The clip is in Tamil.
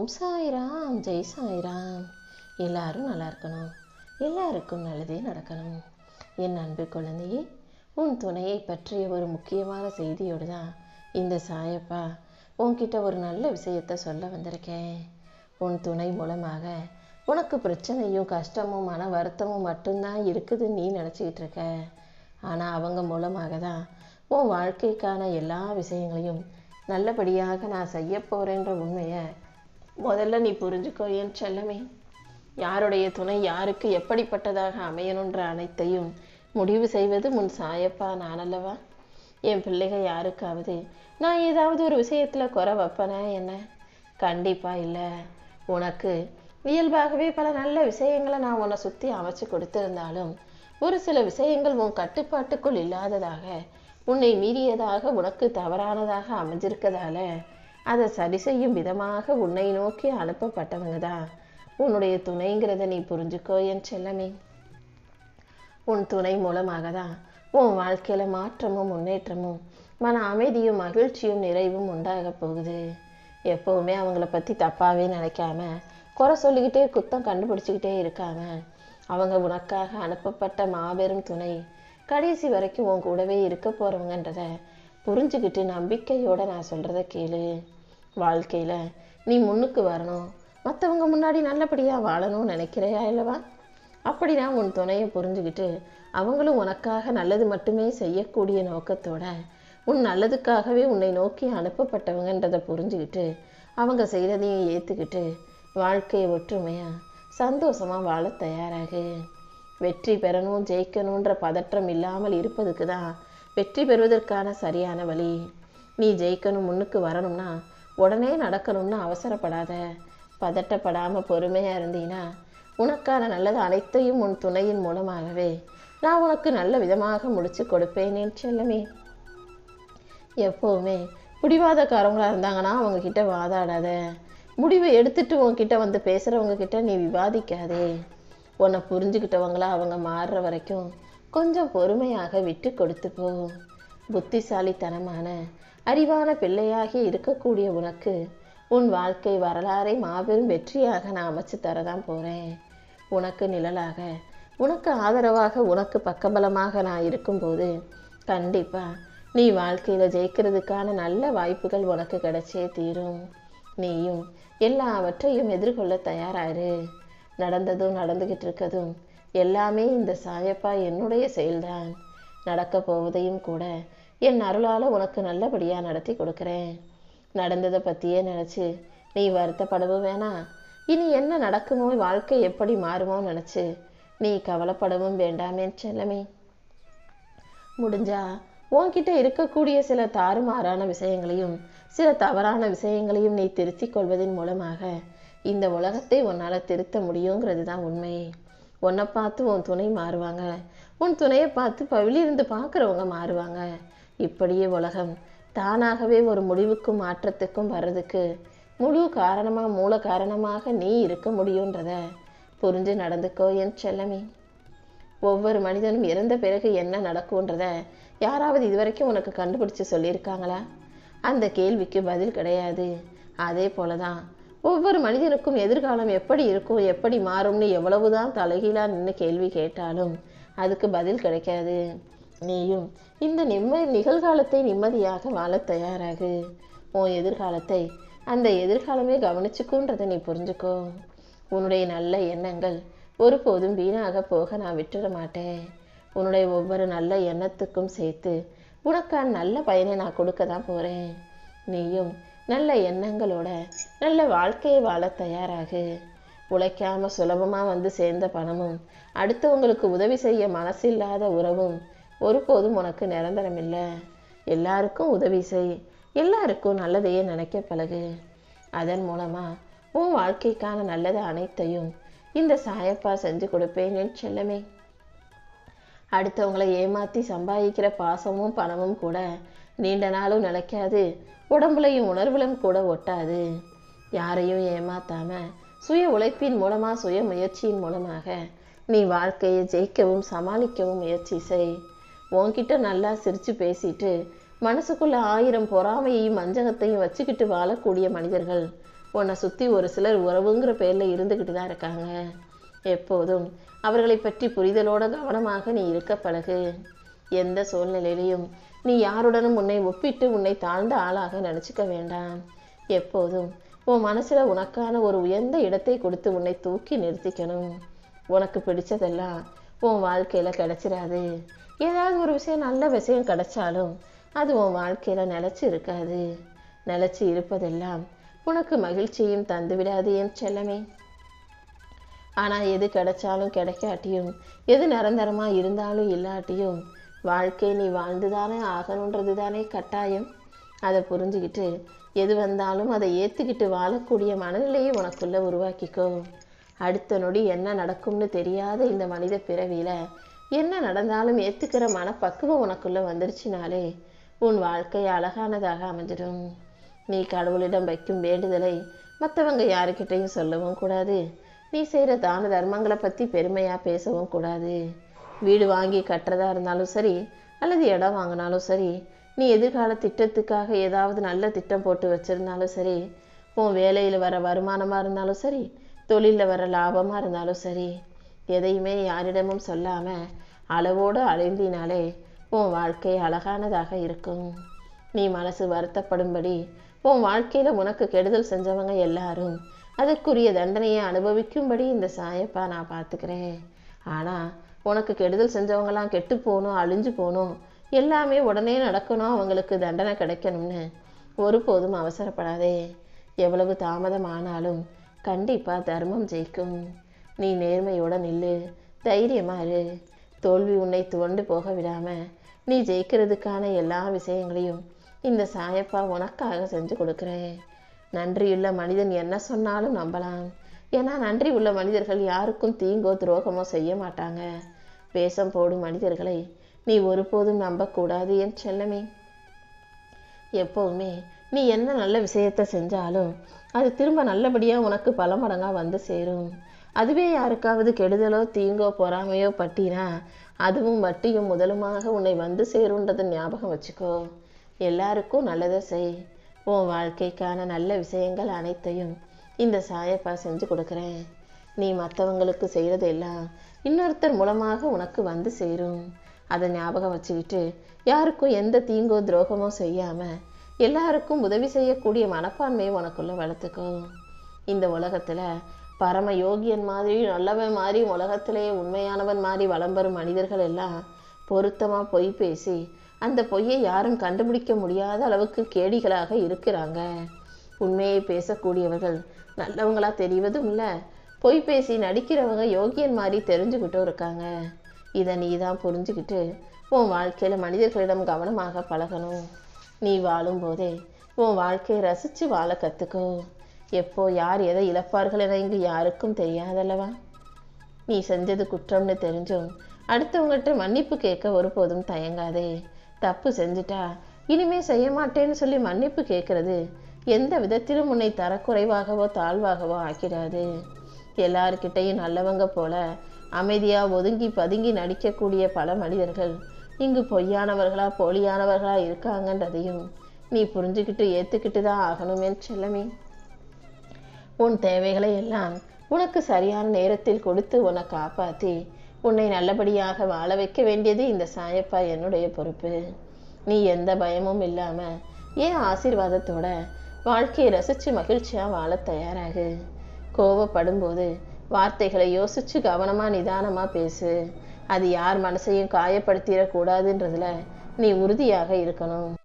ஓம் சாய்ராம் ஜெய் சாய்ராம். எல்லாரும் நல்லா இருக்கணும். எல்லாருக்கும் நல்லதே நடக்கணும். என் அன்பு குழந்தையே உன் துணையை பற்றிய ஒரு முக்கியமான செய்தியோடு தான் இந்த சாயப்பா உன்கிட்ட ஒரு நல்ல விஷயத்த சொல்ல வந்திருக்கேன். உன் துணை மூலமாக உனக்கு பிரச்சனையும் கஷ்டமும் மன வருத்தமும் மட்டும்தான் இருக்குதுன்னு நீ நினச்சிக்கிட்டு இருக்க. ஆனால் அவங்க மூலமாக தான் உன் வாழ்க்கைக்கான எல்லா விஷயங்களையும் நல்லபடியாக நான் செய்ய போகிறேன்ற உண்மையை முதல்ல நீ புரிஞ்சுக்கோ என் செல்லமே? யாருடைய துணை யாருக்கு எப்படிப்பட்டதாக அமையணுன்ற அனைத்தையும் முடிவு செய்வது முன் சாயப்பா நான் அல்லவா? என் பிள்ளைகள் யாருக்காவது நான் ஏதாவது ஒரு விஷயத்தில் குறை வைப்பேனா என்ன? கண்டிப்பாக இல்லை. உனக்கு இயல்பாகவே பல நல்ல விஷயங்களை நான் உன்னை சுற்றி அமைச்சு கொடுத்திருந்தாலும் ஒரு சில விஷயங்கள் உன் கட்டுப்பாட்டுக்குள் இல்லாததாக உன்னை மீறியதாக உனக்கு தவறானதாக அமைஞ்சிருக்கதால அதை சரி செய்யும் விதமாக உன்னை நோக்கி அனுப்பப்பட்டவங்க தான் உன்னுடைய துணைங்கிறத நீ புரிஞ்சுக்கோ என் செல்லமே. உன் துணை மூலமாக தான் உன் வாழ்க்கையில் மாற்றமும் முன்னேற்றமும் மன அமைதியும் மகிழ்ச்சியும் நிறைவும் உண்டாக போகுது. எப்போவுமே அவங்கள பற்றி தப்பாகவே நினைக்காம குறை சொல்லிக்கிட்டே குத்தம் கண்டுபிடிச்சிக்கிட்டே இருக்காம அவங்க உனக்காக அனுப்பப்பட்ட மாபெரும் துணை கடைசி வரைக்கும் உன் கூடவே இருக்க போகிறவங்கன்றத புரிஞ்சுக்கிட்டு நம்பிக்கையோட நான் சொல்கிறத கேளு. வாழ்க்கையில் நீ முன்னுக்கு வரணும். மற்றவங்க முன்னாடி நல்லபடியாக வாழணும்னு நினைக்கிறையா இல்லவா? அப்படின்னா உன் துணையை புரிஞ்சுக்கிட்டு அவங்களும் உனக்காக நல்லது மட்டுமே செய்யக்கூடிய நோக்கத்தோட உன் நல்லதுக்காகவே உன்னை நோக்கி அனுப்பப்பட்டவங்கன்றதை புரிஞ்சுக்கிட்டு அவங்க செய்கிறதையும் ஏற்றுக்கிட்டு வாழ்க்கையை ஒற்றுமையாக சந்தோஷமாக வாழ தயாராகு. வெற்றி பெறணும் ஜெயிக்கணுன்ற பதற்றம் இல்லாமல் இருப்பதுக்கு தான் வெற்றி பெறுவதற்கான சரியான வழி. நீ ஜெயிக்கணும் முன்னுக்கு வரணும்னா உடனே நடக்கணும்னு அவசரப்படாத. பதட்டப்படாமல் பொறுமையாக இருந்தீன்னா உனக்கான நல்லது அனைத்தையும் உன் துணையின் மூலமாகவே நான் உனக்கு நல்ல விதமாக முடிச்சு கொடுப்பேன் செல்லமே. எப்போவுமே பிடிவாதக்காரவங்களாக இருந்தாங்கன்னா அவங்கக்கிட்ட வாதாடாத. முடிவை எடுத்துட்டு உன்கிட்ட வந்து பேசுகிறவங்க கிட்ட நீ விவாதிக்காதே. உன்னை புரிஞ்சுக்கிட்டவங்களா அவங்க மாறுற வரைக்கும் கொஞ்சம் பொறுமையாக விட்டு கொடுத்து போ. புத்திசாலித்தனமான அறிவான பிள்ளையாகி இருக்கக்கூடிய உனக்கு உன் வாழ்க்கை வரலாறை மாபெரும் வெற்றியாக நான் அமைச்சு தரதான் போகிறேன் உனக்கு நிழலாக உனக்கு ஆதரவாக உனக்கு பக்கபலமாக நான் இருக்கும்போது கண்டிப்பாக நீ வாழ்க்கையில் ஜெயிக்கிறதுக்கான நல்ல வாய்ப்புகள் உனக்கு கிடைச்சே தீரும். நீயும் எல்லாவற்றையும் எதிர்கொள்ள தயாராரு நடந்ததும் நடந்துகிட்டு இருக்கதும் எல்லாமே இந்த சாயப்பா என்னுடைய செயல்தான். நடக்க போவதையும் கூட என் அருளால் உனக்கு நல்லபடியாக நடத்தி கொடுக்குறேன். நடந்ததை பற்றியே நினச்சி நீ வருத்தப்படவும் வேணாம் இனி என்ன நடக்குமோ வாழ்க்கை எப்படி மாறுமோ நினச்சி நீ கவலைப்படவும் வேண்டாமே செல்லமே. முடிஞ்சா உன்கிட்ட இருக்கக்கூடிய சில தாறுமாறான விஷயங்களையும் சில தவறான விஷயங்களையும் நீ திருத்திக் கொள்வதன் மூலமாக இந்த உலகத்தை உன்னால் திருத்த முடியுங்கிறது தான் உண்மை. உன்னை பார்த்து உன் துணை மாறுவாங்க. உன் துணையை பார்த்து பவிலிருந்து பார்க்குறவங்க மாறுவாங்க. இப்படியே உலகம் தானாகவே ஒரு முடிவுக்கும் மாற்றத்துக்கும் வர்றதுக்கு முழு காரணமாக மூல காரணமாக நீ இருக்க முடியுன்றத புரிஞ்சு நடந்துக்கோ என் செல்லமே. ஒவ்வொரு மனிதனும் இறந்த பிறகு என்ன நடக்கும்ன்றத யாராவது இதுவரைக்கும் உனக்கு கண்டுபிடிச்சு சொல்லியிருக்காங்களா? அந்த கேள்விக்கு பதில் கிடையாது. அதே போலதான் ஒவ்வொரு மனிதனுக்கும் எதிர்காலம் எப்படி இருக்கும் எப்படி மாறும்னு எவ்வளவுதான் தலைகீழாக நின்று கேள்வி கேட்டாலும் அதுக்கு பதில் கிடைக்காது. நீயும். இந்த நிம்மதி நிகழ்காலத்தை நிம்மதியாக வாழ தயாராகு. உன் எதிர்காலத்தை அந்த எதிர்காலமே கவனிச்சுக்குன்றதை நீ புரிஞ்சுக்கோ. உன்னுடைய நல்ல எண்ணங்கள் ஒருபோதும் வீணாக போக நான் விட்டுட மாட்டேன். உன்னுடைய ஒவ்வொரு நல்ல எண்ணத்துக்கும் சேர்த்து உனக்கான நல்ல பயனை நான் கொடுக்க தான் போகிறேன் நீயும் நல்ல எண்ணங்களோட நல்ல வாழ்க்கையை வாழ தயாராகு. உழைக்காம சுலபமாக வந்து சேர்ந்த பணமும் அடுத்தவங்களுக்கு உதவி செய்ய மனசில்லாத உறவும் ஒருபோதும் உனக்கு நிரந்தரம் இல்லை எல்லாருக்கும் உதவி செய். எல்லாருக்கும் நல்லதையே நினைக்க பழகு. அதன் மூலமாக உன் வாழ்க்கைக்கான நல்லது அனைத்தையும் இந்த சாயப்பா செஞ்சு கொடுப்பேன் என் செல்லமே. அடுத்தவங்களை ஏமாற்றி சம்பாதிக்கிற பாசமும் பணமும் கூட நீண்ட நாளும் நிலைக்காது. உடம்புலையும் உணர்வுலும் கூட ஒட்டாது. யாரையும் ஏமாத்தாம சுய உழைப்பின் மூலமாக சுய முயற்சியின் மூலமாக நீ வாழ்க்கையை ஜெயிக்கவும் சமாளிக்கவும் முயற்சி செய். உன்கிட்ட நல்லா சிரித்து பேசிட்டு மனசுக்குள்ள ஆயிரம் பொறாமையையும் மஞ்சகத்தையும் வச்சுக்கிட்டு வாழக்கூடிய மனிதர்கள். உன்னை சுற்றி ஒரு சிலர் உறவுங்கிற பேரில் இருந்துக்கிட்டு தான் இருக்காங்க. எப்போதும் அவர்களை பற்றி புரிதலோட கவனமாக நீ இருக்க பழகு. எந்த சூழ்நிலையிலையும் நீ யாருடனும் உன்னை ஒப்பிட்டு உன்னை தாழ்ந்த ஆளாக நினச்சிக்க வேண்டாம். எப்போதும் உன் மனசில் உனக்கான ஒரு உயர்ந்த இடத்தை கொடுத்து உன்னை தூக்கி நிறுத்திக்கணும். உனக்கு பிடிச்சதெல்லாம் உன் வாழ்க்கையில் கிடச்சிடாது ஏதாவது ஒரு விஷயம் நல்ல விஷயம் கிடைச்சாலும் அது உன் வாழ்க்கையில் நிலச்சி இருக்காது. நிலைச்சு இருப்பதெல்லாம் உனக்கு மகிழ்ச்சியும் தந்து விடாது என் செல்லமே. ஆனால் எது கிடைச்சாலும் கிடைக்காட்டியும் எது நிரந்தரமாக இருந்தாலும் இல்லாட்டியும் வாழ்க்கை நீ வாழ்ந்துதானே ஆகணுன்றது தானே கட்டாயம். அதை புரிஞ்சுக்கிட்டு எது வந்தாலும் அதை ஏற்றுக்கிட்டு வாழக்கூடிய மனநிலையை உனக்குள்ளே உருவாக்கிக்கோ. அடுத்த நொடி என்ன நடக்கும்னு தெரியாத இந்த மனித பிறவியில் என்ன நடந்தாலும் ஏற்றுக்கிற மனப்பக்குவம் உனக்குள்ளே வந்துருச்சுனாலே உன் வாழ்க்கை அழகானதாக அமைஞ்சிடும். நீ கடவுளிடம் வைக்கும் வேண்டுதலை மற்றவங்க யாருக்கிட்டையும் சொல்லவும் கூடாது. நீ செய்கிற தான தர்மங்களை பற்றி பெருமையாக பேசவும் கூடாது. வீடு வாங்கி கட்டுறதா இருந்தாலும் சரி அல்லது இடம் வாங்கினாலும் சரி நீ எதிர்கால திட்டத்துக்காக ஏதாவது நல்ல திட்டம் போட்டு வச்சுருந்தாலும் சரி உன் வேலையில் வர வருமானமாக இருந்தாலும் சரி தொழிலில் வர லாபமாக இருந்தாலும் சரி எதையுமே யாரிடமும் சொல்லாமல் அளவோடு அழிந்தினாலே உன் வாழ்க்கை அழகானதாக இருக்கும். நீ மனசு வருத்தப்படும்படி உன் வாழ்க்கையில் உனக்கு கெடுதல் செஞ்சவங்க எல்லாரும் அதற்குரிய தண்டனையை அனுபவிக்கும்படி இந்த சாயப்பா நான் பார்த்துக்கிறேன் ஆனால் உனக்கு கெடுதல் செஞ்சவங்கலாம் கெட்டு போகணும் அழிஞ்சு போகணும் எல்லாமே உடனே நடக்கணும் அவங்களுக்கு தண்டனை கிடைக்கணும்னு ஒருபோதும் அவசரப்படாதே. எவ்வளவு தாமதமானாலும் கண்டிப்பாக தர்மம் ஜெயிக்கும். நீ நேர்மையோட நில்லு. தைரியமாக இரு. தோல்வி உன்னை துவண்டு போக விடாமல் நீ ஜெயிக்கிறதுக்கான எல்லா விஷயங்களையும் இந்த சாயப்பா உனக்காக செஞ்சு கொடுக்குறேன். நன்றியுள்ள மனிதன் என்ன சொன்னாலும் நம்பலாம். ஏன்னா நன்றி உள்ள மனிதர்கள் யாருக்கும் தீங்கோ துரோகமோ செய்ய மாட்டாங்க. வேஷம் போடும் மனிதர்களை நீ ஒருபோதும் நம்பக்கூடாது என் செல்லமே. எப்போவுமே நீ என்ன நல்ல விஷயத்த செஞ்சாலும் அது திரும்ப நல்லபடியாக உனக்கு பல மடங்காக வந்து சேரும். அதுவே யாருக்காவது கெடுதலோ தீங்கோ பொறாமையோ பட்டினா அதுவும் வட்டியும் முதலுமாக உன்னை வந்து சேருன்றதை ஞாபகம் வச்சுக்கோ. எல்லாருக்கும் நல்லதை செய். உன் வாழ்க்கைக்கான நல்ல விஷயங்கள் அனைத்தையும் இந்த சாயப்பா செஞ்சு கொடுக்குறேன். நீ மற்றவங்களுக்கு செய்கிறதெல்லாம் இன்னொருத்தர் மூலமாக உனக்கு வந்து சேரும். அதை ஞாபகம் வச்சுக்கிட்டு யாருக்கும் எந்த தீங்கோ துரோகமோ செய்யாமல் எல்லாருக்கும் உதவி செய்யக்கூடிய மனப்பான்மையை உனக்குள்ளே வளர்த்துக்கோ. இந்த உலகத்தில் பரம யோகியன் மாதிரி நல்லவன் மாதிரி உலகத்திலேயே உண்மையானவன் மாதிரி வளம் வரும் மனிதர்கள் எல்லாம் பொருத்தமாக பொய் பேசி அந்த பொய்யை யாரும் கண்டுபிடிக்க முடியாத அளவுக்கு கேடிகளாக இருக்கிறாங்க. உண்மையை பேசக்கூடியவர்கள் நல்லவங்களாக தெரிவதும் இல்லை பொய் பேசி நடிக்கிறவங்க யோகியன் மாதிரி தெரிஞ்சுக்கிட்டும் இருக்காங்க. இதை நீ தான் புரிஞ்சுக்கிட்டு உன் வாழ்க்கையில் மனிதர்களிடம் கவனமாக பழகணும். நீ வாழும்போதே உன் வாழ்க்கையை ரசித்து வாழ கற்றுக்கோ எப்போ யார் எதை இழப்பார்கள் என இங்கு யாருக்கும் தெரியாதல்லவா? நீ செஞ்சது குற்றம்னு தெரிஞ்சும் அடுத்தவங்ககிட்ட மன்னிப்பு கேட்க ஒருபோதும் தயங்காதே. தப்பு செஞ்சுட்டா இனிமே செய்ய மாட்டேன்னு சொல்லி மன்னிப்பு கேட்கறது எந்த விதத்திலும் உன்னை தரக்குறைவாகவோ தாழ்வாகவோ ஆக்கிடாது. எல்லார்கிட்டையும் நல்லவங்க போல அமைதியா ஒதுங்கி பதுங்கி நடிக்கக்கூடிய பல மனிதர்கள் இங்கு பொய்யானவர்களா போலியானவர்களா இருக்காங்கன்றதையும் நீ புரிஞ்சுக்கிட்டு ஏற்றுக்கிட்டு தான் ஆகணுமே செல்லமே. உன் தேவைகளை எல்லாம் உனக்கு சரியான நேரத்தில் கொடுத்து உன்னை காப்பாத்தி உன்னை நல்லபடியாக வாழ வைக்க வேண்டியது இந்த சாயப்பா என்னுடைய பொறுப்பு. நீ எந்த பயமும் இல்லாம ஏன் ஆசீர்வாதத்தோட வாழ்க்கையை ரசிச்சு மகிழ்ச்சியா வாழ தயாராகு? கோவப்படும் போது வார்த்தைகளை யோசிச்சு கவனமா நிதானமா பேசு. அது யார் மனசையும் காயப்படுத்திடக்கூடாதுன்றதுல நீ உறுதியாக இருக்கணும்.